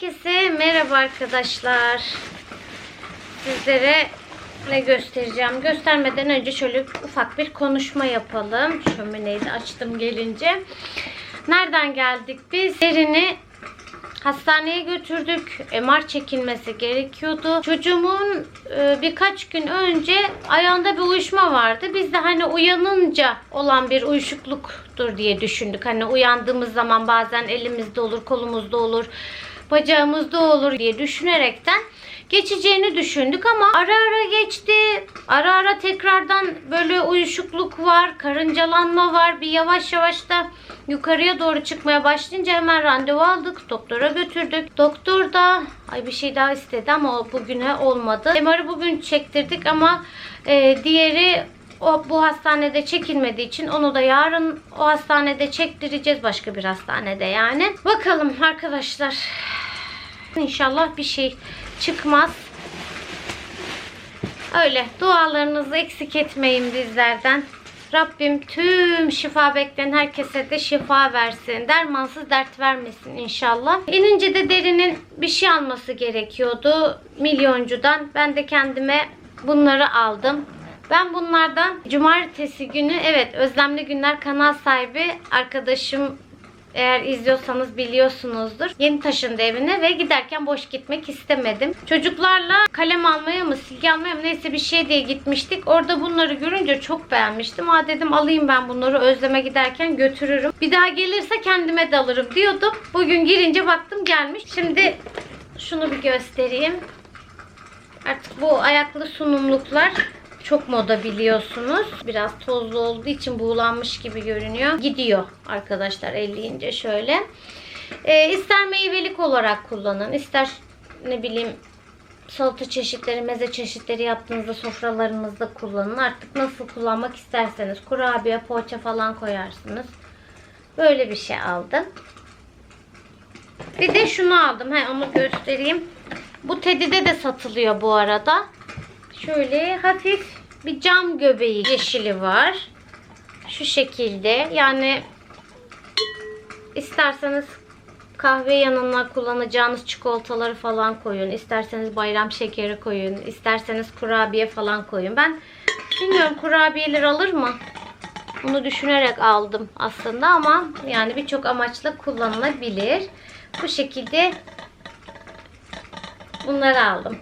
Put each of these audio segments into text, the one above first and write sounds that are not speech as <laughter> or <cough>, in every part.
Herkese merhaba arkadaşlar. Sizlere ne göstereceğim? Göstermeden önce şöyle ufak bir konuşma yapalım. Şömineyi açtım gelince. Nereden geldik biz? Derini hastaneye götürdük. MR çekilmesi gerekiyordu. Çocuğumun e, birkaç gün önce ayağında bir uyuşma vardı. Biz de hani uyanınca olan bir uyuşukluktur diye düşündük. Hani uyandığımız zaman bazen elimizde olur, kolumuzda olur, bacağımızda olur diye düşünerekten geçeceğini düşündük ama ara ara geçti. Ara ara tekrardan böyle uyuşukluk var, karıncalanma var. Bir yavaş yavaş da yukarıya doğru çıkmaya başlayınca hemen randevu aldık. Doktora götürdük. Doktor da ay bir şey daha istedi ama bugüne olmadı. MR'ı bugün çektirdik ama e, diğeri o bu hastanede çekilmediği için onu da yarın o hastanede çektireceğiz başka bir hastanede yani. Bakalım arkadaşlar. İnşallah bir şey çıkmaz. Öyle dualarınızı eksik etmeyin bizlerden. Rabbim tüm şifa bekleyen herkese de şifa versin. Dermansız dert vermesin inşallah. İnince de derinin bir şey alması gerekiyordu milyoncudan. Ben de kendime bunları aldım. Ben bunlardan cumartesi günü evet Özlemli Günler kanal sahibi arkadaşım eğer izliyorsanız biliyorsunuzdur. Yeni taşındı evine ve giderken boş gitmek istemedim. Çocuklarla kalem almaya mı silgi almaya mı neyse bir şey diye gitmiştik. Orada bunları görünce çok beğenmiştim. Ha dedim alayım ben bunları özleme giderken götürürüm. Bir daha gelirse kendime de alırım diyordum. Bugün girince baktım gelmiş. Şimdi şunu bir göstereyim. Artık bu ayaklı sunumluklar çok moda biliyorsunuz. Biraz tozlu olduğu için buğulanmış gibi görünüyor. Gidiyor arkadaşlar elleyince şöyle. Ee, ister meyvelik olarak kullanın. ister ne bileyim salata çeşitleri, meze çeşitleri yaptığınızda sofralarınızda kullanın. Artık nasıl kullanmak isterseniz kurabiye, poğaça falan koyarsınız. Böyle bir şey aldım. Bir de şunu aldım. He, onu göstereyim. Bu Teddy'de de satılıyor bu arada. Şöyle hafif bir cam göbeği yeşili var. Şu şekilde. Yani isterseniz kahve yanına kullanacağınız çikolataları falan koyun. İsterseniz bayram şekeri koyun. İsterseniz kurabiye falan koyun. Ben bilmiyorum kurabiyeler alır mı? Bunu düşünerek aldım aslında ama yani birçok amaçla kullanılabilir. Bu şekilde bunları aldım.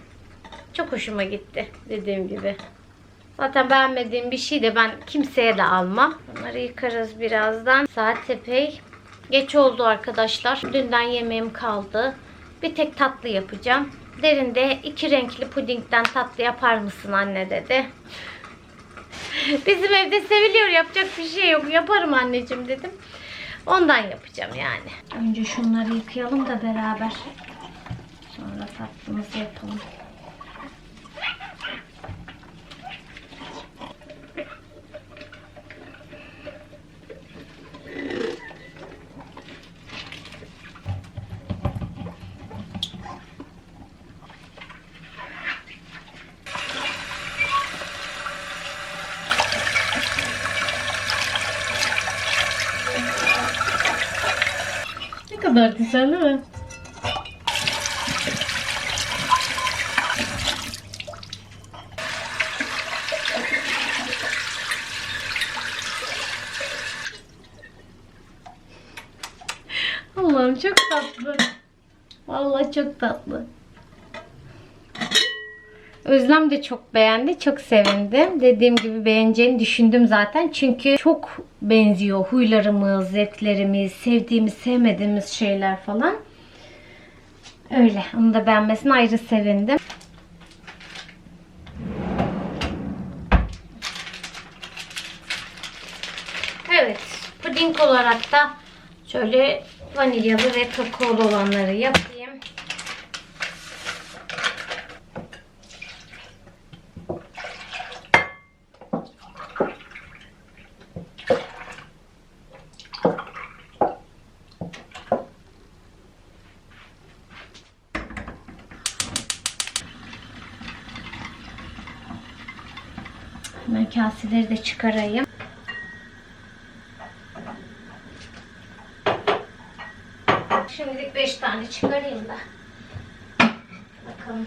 Çok hoşuma gitti dediğim gibi. Zaten beğenmediğim bir şey de ben kimseye de almam. Bunları yıkarız birazdan. Saat epey geç oldu arkadaşlar. Dünden yemeğim kaldı. Bir tek tatlı yapacağım. Derinde iki renkli pudingden tatlı yapar mısın anne dedi. <laughs> Bizim evde seviliyor. Yapacak bir şey yok. Yaparım anneciğim dedim. Ondan yapacağım yani. Önce şunları yıkayalım da beraber. Sonra tatlımızı yapalım. Kadar güzel değil mi? Allah'ım çok tatlı. Vallahi çok tatlı. Özlem de çok beğendi. Çok sevindim. Dediğim gibi beğeneceğini düşündüm zaten. Çünkü çok benziyor huylarımız, zevklerimiz, sevdiğimiz, sevmediğimiz şeyler falan. Öyle. Onu da beğenmesine ayrı sevindim. Evet. Puding olarak da şöyle vanilyalı ve kakaolu olanları yapayım. esintileri de çıkarayım. Şimdilik 5 tane çıkarayım da. Bakalım.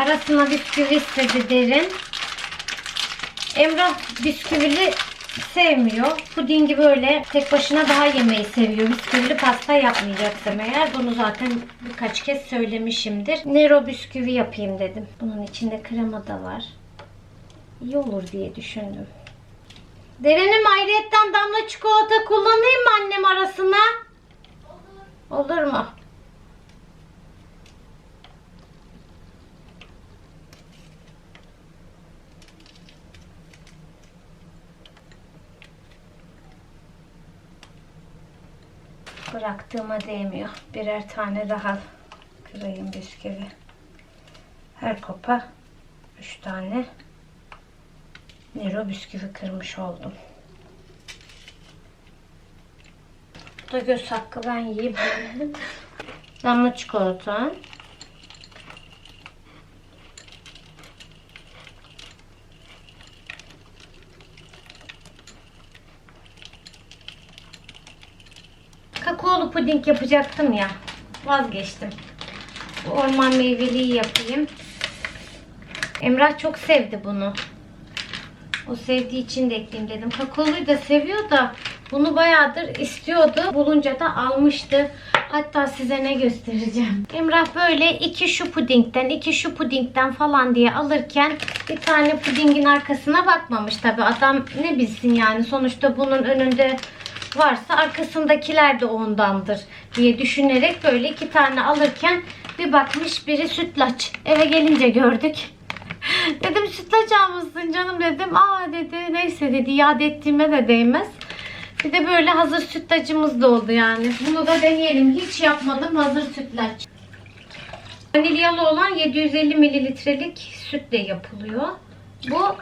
Arasına bisküvi istedi derin. Emrah bisküvili sevmiyor. Pudingi böyle tek başına daha yemeyi seviyor. Bisküvili pasta yapmayacaksam eğer bunu zaten birkaç kez söylemişimdir. Nero bisküvi yapayım dedim. Bunun içinde krema da var. İyi olur diye düşündüm. Derenim ayrıyetten damla çikolata kullanayım mı annem arasına? Olur. Olur mu? Bıraktığıma değmiyor. Birer tane daha kırayım bisküvi. Her kopa 3 tane Nero bisküvi kırmış oldum. Bu da göz hakkı ben yiyeyim. <laughs> Damla çikolata. Kakaolu puding yapacaktım ya. Vazgeçtim. Orman meyveliği yapayım. Emrah çok sevdi bunu. O sevdiği için de ekleyeyim dedim. Kakaoluyu da seviyor da bunu bayağıdır istiyordu. Bulunca da almıştı. Hatta size ne göstereceğim. Emrah böyle iki şu pudingden, iki şu pudingden falan diye alırken bir tane pudingin arkasına bakmamış tabi. Adam ne bilsin yani sonuçta bunun önünde varsa arkasındakiler de ondandır diye düşünerek böyle iki tane alırken bir bakmış biri sütlaç. Eve gelince gördük. <laughs> dedim sütlaç almışsın canım dedim. Aa dedi neyse dedi iade ettiğime de değmez. Bir de böyle hazır sütlacımız da oldu yani. Bunu da deneyelim. Hiç yapmadım hazır sütlaç. Vanilyalı olan 750 mililitrelik sütle yapılıyor. Bu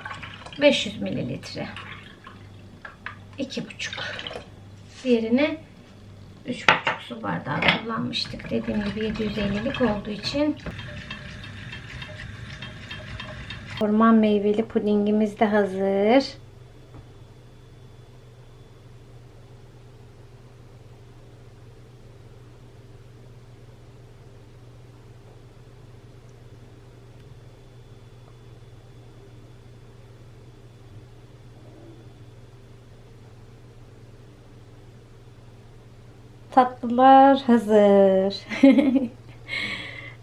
500 mililitre. 2,5. Diğerini 3,5 su bardağı kullanmıştık. Dediğim gibi 750'lik olduğu için. Orman meyveli pudingimiz de hazır. Tatlılar hazır. <laughs>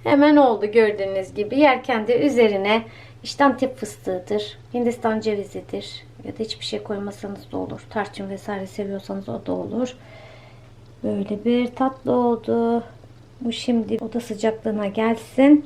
Hemen oldu gördüğünüz gibi. Yerken de üzerine işte antep fıstığıdır, hindistan cevizidir ya da hiçbir şey koymasanız da olur. Tarçın vesaire seviyorsanız o da olur. Böyle bir tatlı oldu. Bu şimdi oda sıcaklığına gelsin.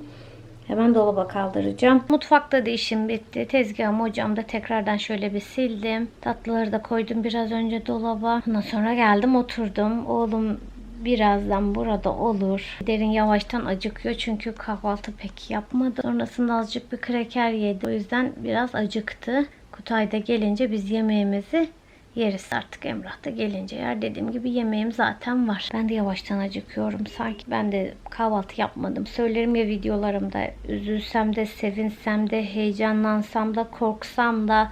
Hemen dolaba kaldıracağım. Mutfakta da işim bitti. Tezgahımı ocağımda tekrardan şöyle bir sildim. Tatlıları da koydum biraz önce dolaba. Ondan sonra geldim oturdum. Oğlum birazdan burada olur. Derin yavaştan acıkıyor çünkü kahvaltı pek yapmadı. Sonrasında azıcık bir kreker yedi. O yüzden biraz acıktı. Kutayda gelince biz yemeğimizi yeriz artık Emrah da gelince yer. Dediğim gibi yemeğim zaten var. Ben de yavaştan acıkıyorum. Sanki ben de kahvaltı yapmadım. Söylerim ya videolarımda üzülsem de sevinsem de heyecanlansam da korksam da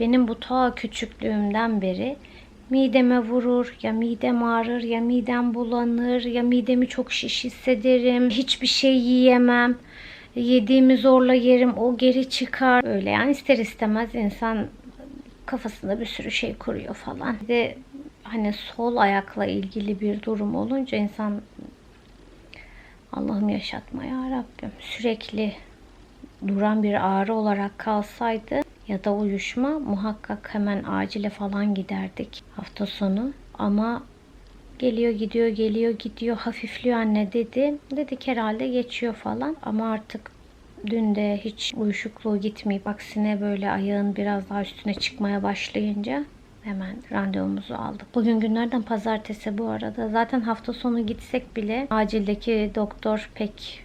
benim bu ta küçüklüğümden beri mideme vurur, ya midem ağrır, ya midem bulanır, ya midemi çok şiş hissederim. Hiçbir şey yiyemem. Yediğimi zorla yerim, o geri çıkar. Öyle yani ister istemez insan kafasında bir sürü şey kuruyor falan. Bir de hani sol ayakla ilgili bir durum olunca insan Allah'ım yaşatma ya Rabbim. Sürekli duran bir ağrı olarak kalsaydı ya da uyuşma muhakkak hemen acile falan giderdik hafta sonu. Ama geliyor gidiyor geliyor gidiyor hafifliyor anne dedi. Dedik herhalde geçiyor falan ama artık dün de hiç uyuşukluğu gitmeyip aksine böyle ayağın biraz daha üstüne çıkmaya başlayınca Hemen randevumuzu aldık. Bugün günlerden pazartesi bu arada. Zaten hafta sonu gitsek bile acildeki doktor pek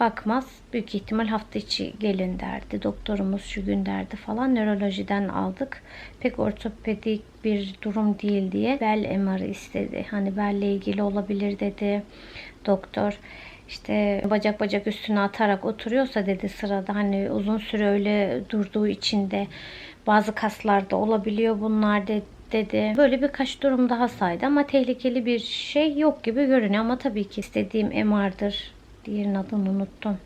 bakmaz. Büyük ihtimal hafta içi gelin derdi. Doktorumuz şu gün derdi falan. Nörolojiden aldık. Pek ortopedik bir durum değil diye bel MR'ı istedi. Hani belle ilgili olabilir dedi doktor. İşte bacak bacak üstüne atarak oturuyorsa dedi sırada hani uzun süre öyle durduğu için de bazı kaslarda olabiliyor bunlar de, dedi. Böyle birkaç durum daha saydı ama tehlikeli bir şey yok gibi görünüyor ama tabii ki istediğim MR'dır. Diğerinin adını unuttum.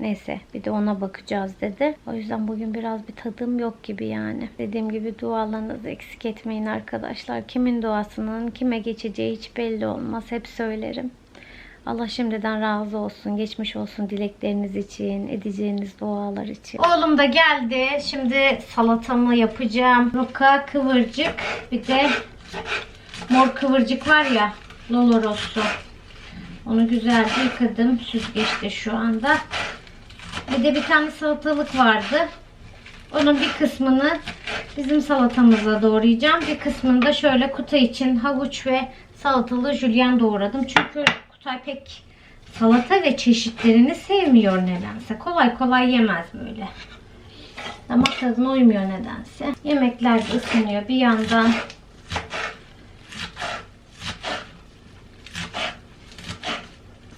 Neyse bir de ona bakacağız dedi. O yüzden bugün biraz bir tadım yok gibi yani. Dediğim gibi dualarınızı eksik etmeyin arkadaşlar. Kimin duasının kime geçeceği hiç belli olmaz. Hep söylerim. Allah şimdiden razı olsun. Geçmiş olsun dilekleriniz için, edeceğiniz dualar için. Oğlum da geldi. Şimdi salatamı yapacağım. Roka kıvırcık. Bir de mor kıvırcık var ya. Loloros'u. Onu güzelce yıkadım. Süzgeçte şu anda. Bir de bir tane salatalık vardı. Onun bir kısmını bizim salatamıza doğrayacağım. Bir kısmını da şöyle Kutay için havuç ve salatalı jülyen doğradım. Çünkü Kutay pek salata ve çeşitlerini sevmiyor nedense. Kolay kolay yemez böyle. Damak tadına uymuyor nedense. Yemekler de ısınıyor bir yandan.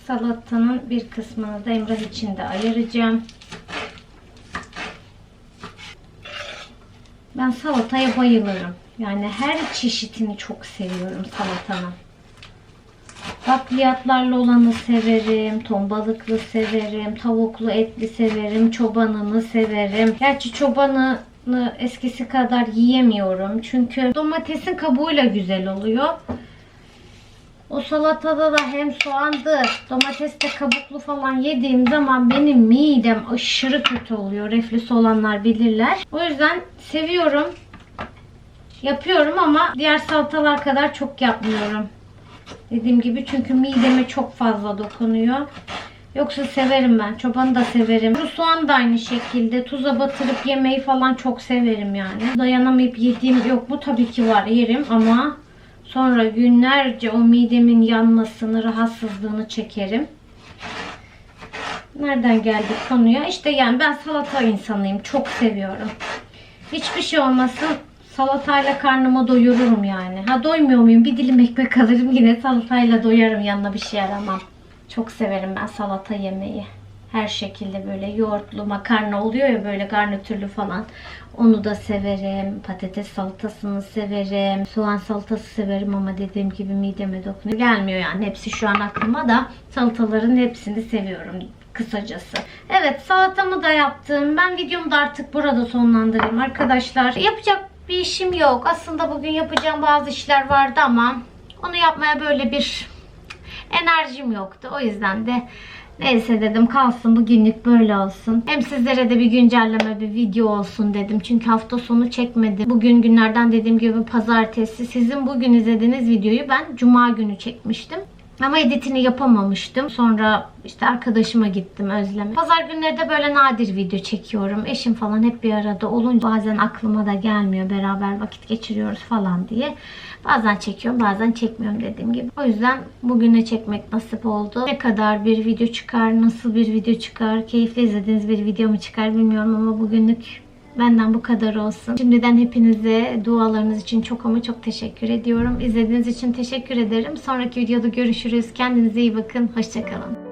Salatanın bir kısmını da Emrah için de ayıracağım. Ben salataya bayılırım. Yani her çeşitini çok seviyorum salatanın. Bakliyatlarla olanı severim, ton balıklı severim, tavuklu etli severim, çobanını severim. Gerçi çobanını eskisi kadar yiyemiyorum. Çünkü domatesin kabuğuyla güzel oluyor. O salatada da hem soğandı, domates de kabuklu falan yediğim zaman benim midem aşırı kötü oluyor. Reflüs olanlar bilirler. O yüzden seviyorum. Yapıyorum ama diğer salatalar kadar çok yapmıyorum. Dediğim gibi çünkü mideme çok fazla dokunuyor. Yoksa severim ben. Çobanı da severim. Kuru soğan da aynı şekilde. Tuza batırıp yemeyi falan çok severim yani. Dayanamayıp yediğim yok mu? Tabii ki var yerim ama sonra günlerce o midemin yanmasını, rahatsızlığını çekerim. Nereden geldik konuya? İşte yani ben salata insanıyım. Çok seviyorum. Hiçbir şey olmasın salatayla karnımı doyururum yani. Ha doymuyor muyum? Bir dilim ekmek alırım yine salatayla doyarım. Yanına bir şey aramam. Çok severim ben salata yemeyi. Her şekilde böyle yoğurtlu makarna oluyor ya böyle garnitürlü falan. Onu da severim. Patates salatasını severim. Soğan salatası severim ama dediğim gibi mideme dokunuyor. Gelmiyor yani hepsi şu an aklıma da salataların hepsini seviyorum kısacası. Evet salatamı da yaptım. Ben videomu da artık burada sonlandırayım arkadaşlar. Yapacak bir işim yok. Aslında bugün yapacağım bazı işler vardı ama onu yapmaya böyle bir enerjim yoktu. O yüzden de neyse dedim kalsın bugünlük böyle olsun. Hem sizlere de bir güncelleme bir video olsun dedim. Çünkü hafta sonu çekmedim. Bugün günlerden dediğim gibi pazartesi. Sizin bugün izlediğiniz videoyu ben cuma günü çekmiştim. Ama editini yapamamıştım. Sonra işte arkadaşıma gittim Özlem'e. Pazar günleri de böyle nadir video çekiyorum. Eşim falan hep bir arada olunca bazen aklıma da gelmiyor. Beraber vakit geçiriyoruz falan diye. Bazen çekiyorum bazen çekmiyorum dediğim gibi. O yüzden bugüne çekmek nasip oldu. Ne kadar bir video çıkar, nasıl bir video çıkar, keyifli izlediğiniz bir video mu çıkar bilmiyorum ama bugünlük Benden bu kadar olsun. Şimdiden hepinize dualarınız için çok ama çok teşekkür ediyorum. İzlediğiniz için teşekkür ederim. Sonraki videoda görüşürüz. Kendinize iyi bakın. Hoşçakalın.